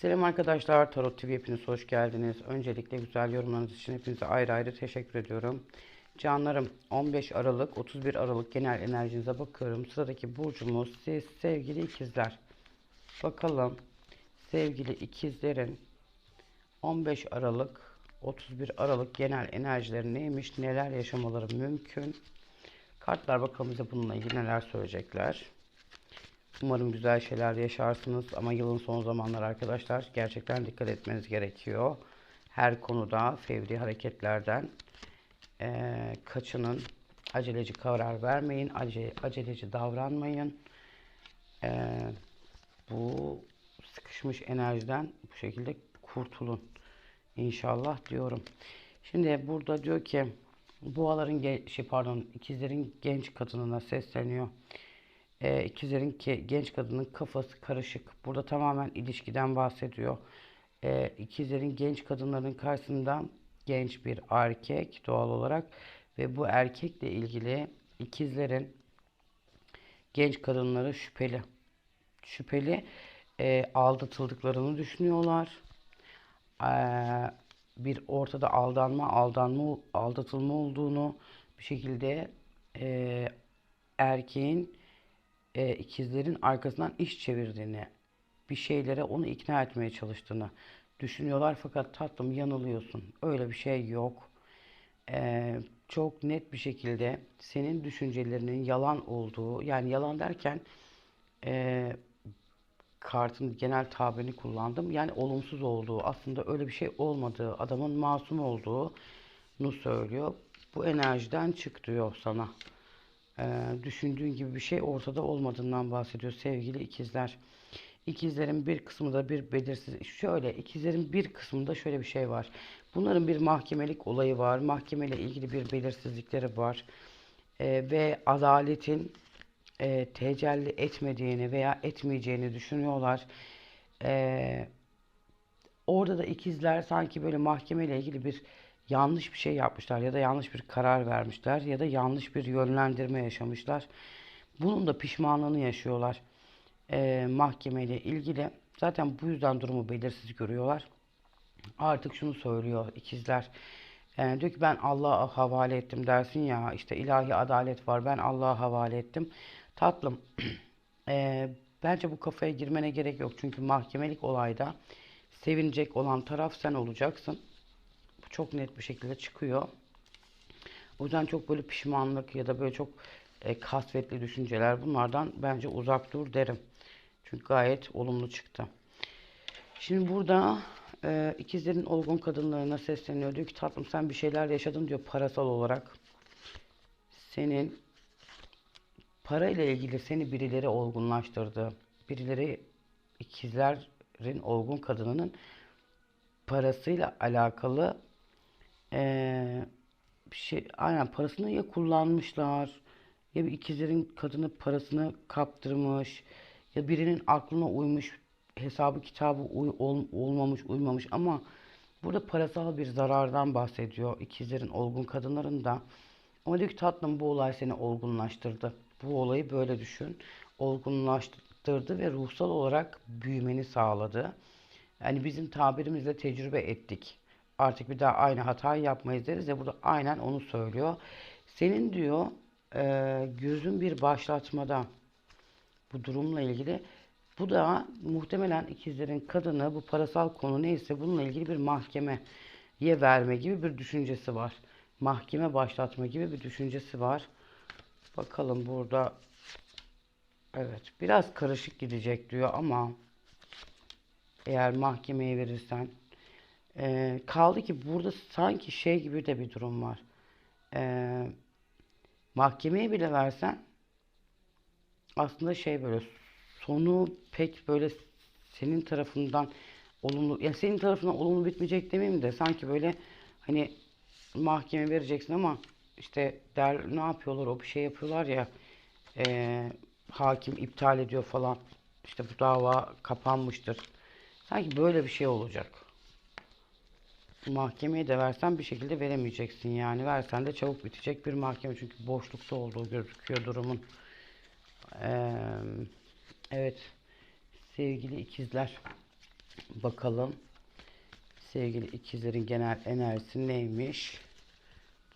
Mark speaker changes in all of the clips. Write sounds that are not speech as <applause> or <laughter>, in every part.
Speaker 1: Selam arkadaşlar, Tarot TV hepiniz hoş geldiniz. Öncelikle güzel yorumlarınız için hepinize ayrı ayrı teşekkür ediyorum. Canlarım 15 Aralık 31 Aralık genel enerjinize bakıyorum. Sıradaki burcumuz siz sevgili ikizler. Bakalım sevgili ikizlerin 15 Aralık 31 Aralık genel enerjileri neymiş, neler yaşamaları mümkün. Kartlar bakalım bize bununla ilgili neler söyleyecekler. Umarım güzel şeyler yaşarsınız ama yılın son zamanları arkadaşlar gerçekten dikkat etmeniz gerekiyor. Her konuda fevri hareketlerden eee, kaçının. Aceleci karar vermeyin, ace, aceleci davranmayın. Eee, bu sıkışmış enerjiden bu şekilde kurtulun. İnşallah diyorum. Şimdi burada diyor ki boğaların şey pardon ikizlerin genç kadınına sesleniyor. Ee, ikizlerin ki genç kadının kafası karışık. Burada tamamen ilişkiden bahsediyor. Ee, ikizlerin genç kadınların karşısında genç bir erkek doğal olarak ve bu erkekle ilgili ikizlerin genç kadınları şüpheli. Şüpheli e, aldatıldıklarını düşünüyorlar. Eee, bir ortada aldanma, aldanma, aldatılma olduğunu bir şekilde eee, erkeğin eee, ikizlerin arkasından iş çevirdiğini, bir şeylere onu ikna etmeye çalıştığını düşünüyorlar. Fakat tatlım yanılıyorsun. Öyle bir şey yok. Eee, çok net bir şekilde senin düşüncelerinin yalan olduğu, yani yalan derken eee kartın genel tabirini kullandım. Yani olumsuz olduğu, aslında öyle bir şey olmadığı, adamın masum olduğunu söylüyor. Bu enerjiden çık diyor sana. Ee, düşündüğün gibi bir şey ortada olmadığından bahsediyor sevgili ikizler. İkizlerin bir kısmı da bir belirsiz. Şöyle ikizlerin bir kısmında şöyle bir şey var. Bunların bir mahkemelik olayı var. Mahkemeyle ilgili bir belirsizlikleri var. Ee, ve adaletin e, tecelli etmediğini veya etmeyeceğini düşünüyorlar. Ee, orada da ikizler sanki böyle mahkemeyle ilgili bir yanlış bir şey yapmışlar ya da yanlış bir karar vermişler ya da yanlış bir yönlendirme yaşamışlar. Bunun da pişmanlığını yaşıyorlar ee, mahkemeyle ilgili. Zaten bu yüzden durumu belirsiz görüyorlar. Artık şunu söylüyor ikizler. Ee, diyor ki ben Allah'a havale ettim dersin ya işte ilahi adalet var ben Allah'a havale ettim. Tatlım ee, <clears throat> bence bu kafaya girmene gerek yok. Çünkü mahkemelik olayda sevinecek olan taraf sen olacaksın. Çok net bir şekilde çıkıyor. O yüzden çok böyle pişmanlık ya da böyle çok e, kasvetli düşünceler bunlardan bence uzak dur derim. Çünkü gayet olumlu çıktı. Şimdi burada e, ikizlerin olgun kadınlarına sesleniyor. Diyor ki tatlım sen bir şeyler yaşadın diyor parasal olarak. Senin parayla ilgili seni birileri olgunlaştırdı. Birileri ikizlerin olgun kadınının parasıyla alakalı bir şey aynen parasını ya kullanmışlar ya bir ikizlerin kadını parasını kaptırmış ya birinin aklına uymuş hesabı kitabı uy- ol- olmamış uymamış ama burada parasal bir zarardan bahsediyor ikizlerin olgun kadınların da. Ama diyor ki tatlım bu olay seni olgunlaştırdı. Bu olayı böyle düşün. Olgunlaştırdı ve ruhsal olarak büyümeni sağladı. Yani bizim tabirimizle tecrübe ettik. Artık bir daha aynı hatayı yapmayız deriz ya burada aynen onu söylüyor. Senin diyor e, gözün bir başlatmada bu durumla ilgili. Bu da muhtemelen ikizlerin kadını bu parasal konu neyse bununla ilgili bir mahkemeye verme gibi bir düşüncesi var. Mahkeme başlatma gibi bir düşüncesi var. Bakalım burada evet biraz karışık gidecek diyor ama eğer mahkemeye verirsen. Ee, kaldı ki burada sanki şey gibi de bir durum var. Ee, mahkemeye bile versen aslında şey böyle sonu pek böyle senin tarafından olumlu ya senin tarafından olumlu bitmeyecek demeyeyim de sanki böyle hani mahkeme vereceksin ama işte der ne yapıyorlar o bir şey yapıyorlar ya ee, hakim iptal ediyor falan işte bu dava kapanmıştır. Sanki böyle bir şey olacak. Mahkemeye de versen bir şekilde veremeyeceksin yani. Versen de çabuk bitecek bir mahkeme çünkü boşlukta olduğu gözüküyor durumun. Ee, evet sevgili ikizler. Bakalım sevgili ikizlerin genel enerjisi neymiş?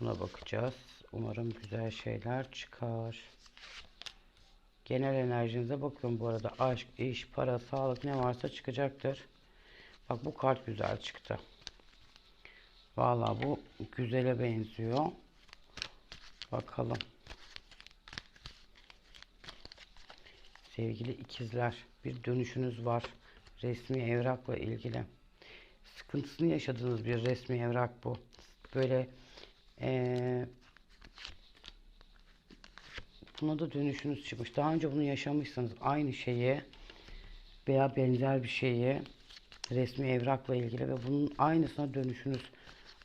Speaker 1: Buna bakacağız. Umarım güzel şeyler çıkar. Genel enerjinize bakıyorum bu arada. Aşk, iş, para, sağlık ne varsa çıkacaktır. Bak bu kart güzel çıktı. Vallahi bu güzele benziyor. Bakalım. Sevgili ikizler, bir dönüşünüz var. Resmi evrakla ilgili. Sıkıntısını yaşadığınız bir resmi evrak bu. Böyle eee buna da dönüşünüz çıkmış. Daha önce bunu yaşamışsanız aynı şeyi veya benzer bir şeyi resmi evrakla ilgili ve bunun aynısına dönüşünüz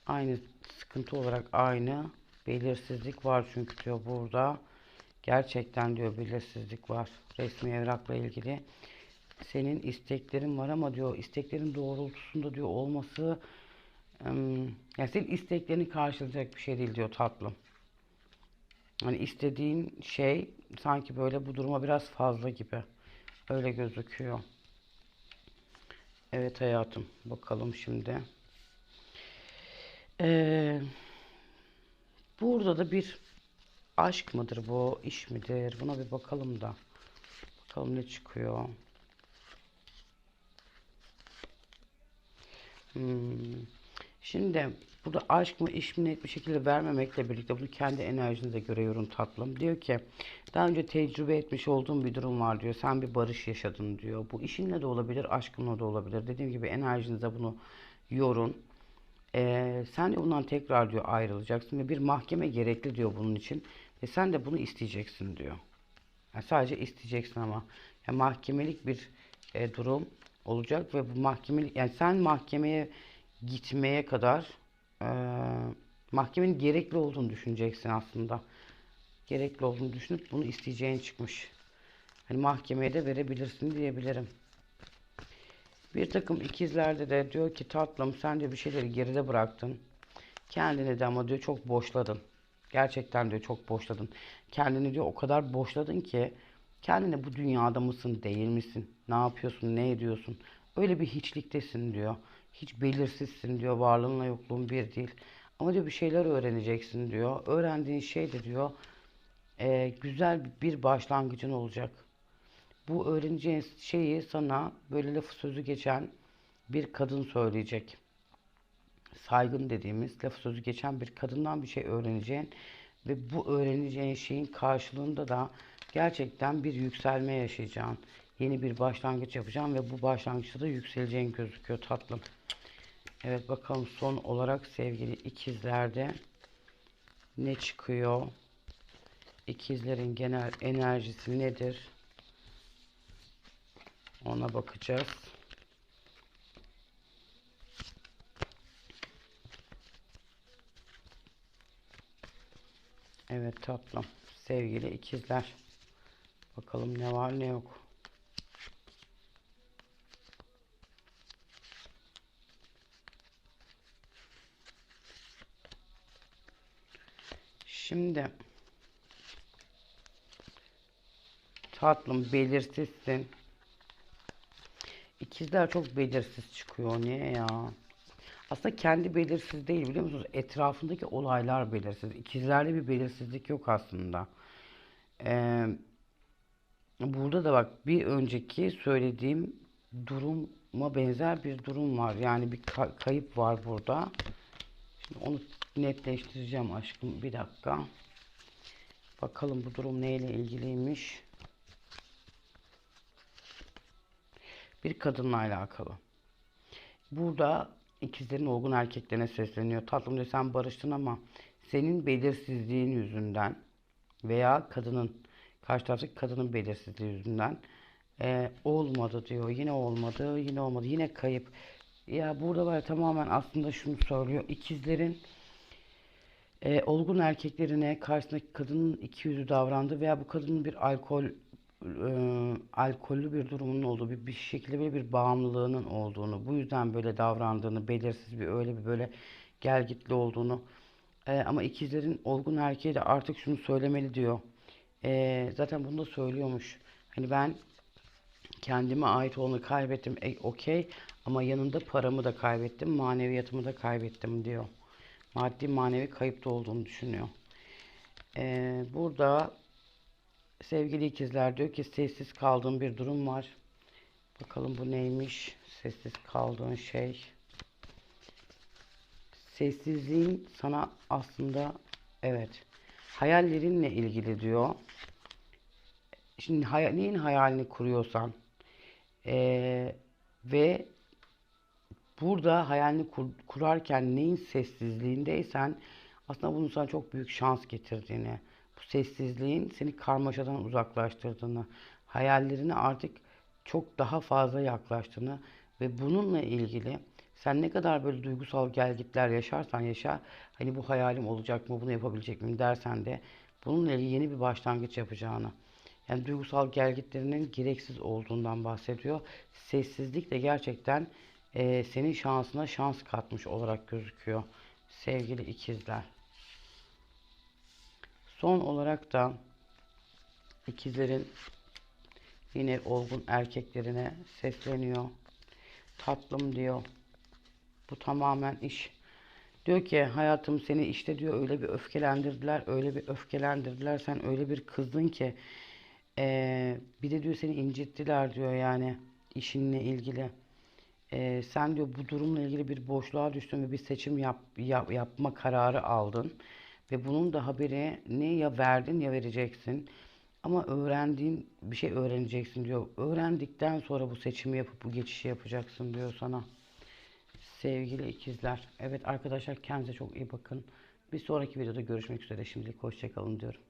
Speaker 1: aynı sıkıntı olarak aynı belirsizlik var çünkü diyor burada gerçekten diyor belirsizlik var resmi evrakla ilgili senin isteklerin var ama diyor isteklerin doğrultusunda diyor olması yani senin isteklerini karşılayacak bir şey değil diyor tatlım. Hani istediğin şey sanki böyle bu duruma biraz fazla gibi. Öyle gözüküyor. Evet hayatım. Bakalım şimdi. Ee, burada da bir aşk mıdır bu, iş midir? Buna bir bakalım da. Bakalım ne çıkıyor. Hmm. Şimdi burada aşk mı iş mi net bir şekilde vermemekle birlikte bunu kendi enerjinize göre yorum tatlım. Diyor ki daha önce tecrübe etmiş olduğum bir durum var diyor. Sen bir barış yaşadın diyor. Bu işinle de olabilir, aşkınla da olabilir. Dediğim gibi enerjinize bunu yorun. Ee, sen de bundan tekrar diyor ayrılacaksın ve bir mahkeme gerekli diyor bunun için. Ve sen de bunu isteyeceksin diyor. Yani sadece isteyeceksin ama. Yani mahkemelik bir e, durum olacak ve bu mahkemelik yani sen mahkemeye gitmeye kadar e, mahkemenin gerekli olduğunu düşüneceksin aslında. Gerekli olduğunu düşünüp bunu isteyeceğin çıkmış. Hani mahkemeye de verebilirsin diyebilirim. Bir takım ikizlerde de diyor ki tatlım sen de bir şeyleri geride bıraktın. Kendini de ama diyor çok boşladın. Gerçekten diyor çok boşladın. Kendini diyor o kadar boşladın ki kendine bu dünyada mısın değil misin? Ne yapıyorsun ne ediyorsun? Öyle bir hiçliktesin diyor. Hiç belirsizsin diyor. Varlığınla yokluğun bir değil. Ama diyor bir şeyler öğreneceksin diyor. Öğrendiğin şey de diyor e, güzel bir başlangıcın olacak. Bu öğreneceğin şeyi sana böyle lafı sözü geçen bir kadın söyleyecek. Saygın dediğimiz lafı sözü geçen bir kadından bir şey öğreneceğin ve bu öğreneceğin şeyin karşılığında da gerçekten bir yükselme yaşayacaksın. Yeni bir başlangıç yapacağım ve bu başlangıçta da yükseleceğin gözüküyor tatlım. Evet bakalım son olarak sevgili ikizlerde ne çıkıyor? İkizlerin genel enerjisi nedir? Ona bakacağız. Evet tatlım. Sevgili ikizler. Bakalım ne var ne yok. Şimdi tatlım belirsizsin. İkizler çok belirsiz çıkıyor. Niye ya? Aslında kendi belirsiz değil biliyor musunuz? Etrafındaki olaylar belirsiz. İkizlerde bir belirsizlik yok aslında. Ee, burada da bak bir önceki söylediğim duruma benzer bir durum var. Yani bir ka- kayıp var burada. Şimdi onu netleştireceğim aşkım. Bir dakika. Bakalım bu durum neyle ilgiliymiş. Bir kadınla alakalı. Burada ikizlerin olgun erkeklerine sesleniyor. Tatlım diyor sen barıştın ama senin belirsizliğin yüzünden veya kadının karşı taraftaki kadının belirsizliği yüzünden e, olmadı diyor. Yine olmadı, yine olmadı, yine kayıp. Ya burada var tamamen aslında şunu söylüyor. İkizlerin e, olgun erkeklerine karşısındaki kadının iki yüzlü davrandığı veya bu kadının bir alkol e, alkollü bir durumunun olduğu, bir, bir şekilde böyle bir bağımlılığının olduğunu, bu yüzden böyle davrandığını, belirsiz bir öyle bir böyle gelgitli olduğunu e, ama ikizlerin olgun erkeği de artık şunu söylemeli diyor. E, zaten bunu da söylüyormuş. Hani ben Kendime ait olanı kaybettim. E, okey. Ama yanında paramı da kaybettim. Maneviyatımı da kaybettim diyor. Maddi manevi kayıpta olduğunu düşünüyor. Ee, burada sevgili ikizler diyor ki sessiz kaldığım bir durum var. Bakalım bu neymiş? Sessiz kaldığın şey. Sessizliğin sana aslında evet hayallerinle ilgili diyor. Şimdi hay- neyin hayalini kuruyorsan eee, ve burada hayalini kur- kurarken neyin sessizliğindeysen aslında bunun sana çok büyük şans getirdiğini, bu sessizliğin seni karmaşadan uzaklaştırdığını, hayallerine artık çok daha fazla yaklaştığını ve bununla ilgili sen ne kadar böyle duygusal gelgitler yaşarsan yaşa, hani bu hayalim olacak mı, bunu yapabilecek miyim dersen de bununla ilgili yeni bir başlangıç yapacağını, yani duygusal gelgitlerinin gereksiz olduğundan bahsediyor. Sessizlik de gerçekten eee, senin şansına şans katmış olarak gözüküyor sevgili ikizler. Son olarak da ikizlerin yine olgun erkeklerine sesleniyor. Tatlım diyor. Bu tamamen iş. Diyor ki hayatım seni işte diyor öyle bir öfkelendirdiler, öyle bir öfkelendirdiler. Sen öyle bir kızdın ki eee, bir de diyor seni incittiler diyor yani işinle ilgili. Eee, sen diyor bu durumla ilgili bir boşluğa düştün ve bir seçim yap, yap- yapma kararı aldın. Ve bunun da haberi ne ya verdin ya vereceksin. Ama öğrendiğin bir şey öğreneceksin diyor. Öğrendikten sonra bu seçimi yapıp bu geçişi yapacaksın diyor sana. Sevgili ikizler. Evet arkadaşlar kendinize çok iyi bakın. Bir sonraki videoda görüşmek üzere. Şimdilik hoşçakalın diyorum.